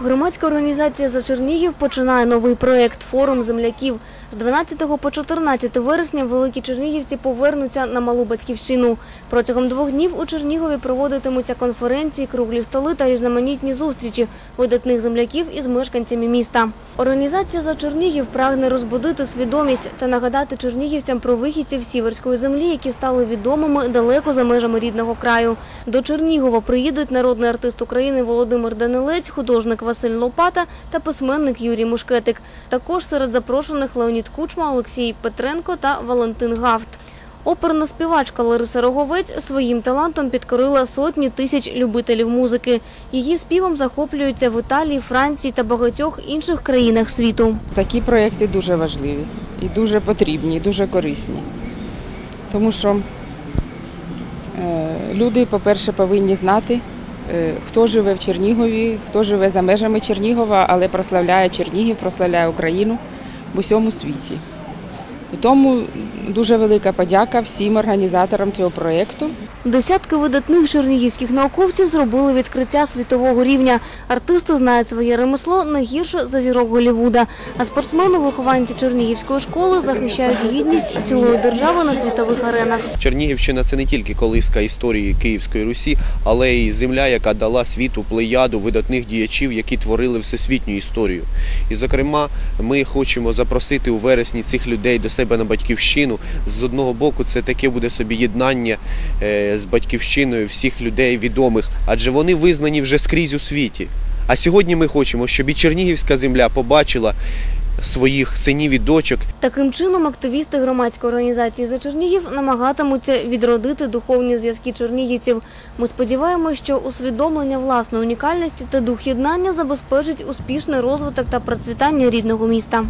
Громадська організація «За Чернігів» починає новий проект «Форум земляків». З 12 по 14 вересня великі чернігівці повернуться на малу батьківщину. Протягом двох днів у Чернігові проводитимуться конференції, круглі столи та різноманітні зустрічі видатних земляків із мешканцями міста. Організація «За Чернігів» прагне розбудити свідомість та нагадати чернігівцям про вихідців сіверської землі, які стали відомими далеко за межами рідного краю. До Чернігова приїдуть народний артист України Володимир Данилець, художник Василь Лопата та письменник Юрій Мушкетик. Також серед запрошених Леонід Кучма, Олексій Петренко та Валентин Гафт. Оперна співачка Лариса Роговець своїм талантом підкорила сотні тисяч любителів музики. Її співом захоплюються в Італії, Франції та багатьох інших країнах світу. Такі проєкти дуже важливі і дуже потрібні, і дуже корисні. Тому що е, люди, по-перше, повинні знати, е, хто живе в Чернігові, хто живе за межами Чернігова, але прославляє Чернігів, прославляє Україну в усьому світі. Тому дуже велика подяка всім організаторам цього проєкту. Десятки видатних чернігівських науковців зробили відкриття світового рівня. Артисти знають своє ремесло не гірше за зірок Голлівуда. А спортсмени-вихованці Чернігівської школи захищають гідність цілої держави на світових аренах. Чернігівщина це не тільки колиска історії Київської Русі, але й земля, яка дала світу плеяду видатних діячів, які творили всесвітню історію. І, зокрема, ми хочемо запросити у вересні цих людей до себе на батьківщину. З одного боку, це таке буде собі єднання е, з батьківщиною всіх людей відомих, адже вони визнані вже скрізь у світі. А сьогодні ми хочемо, щоб і Чернігівська земля побачила своїх синів і дочок Таким чином, активісти громадської організації «За Чернігів» намагатимуться відродити духовні зв'язки чернігівців. Ми сподіваємося, що усвідомлення власної унікальності та дух єднання забезпечить успішний розвиток та процвітання рідного міста.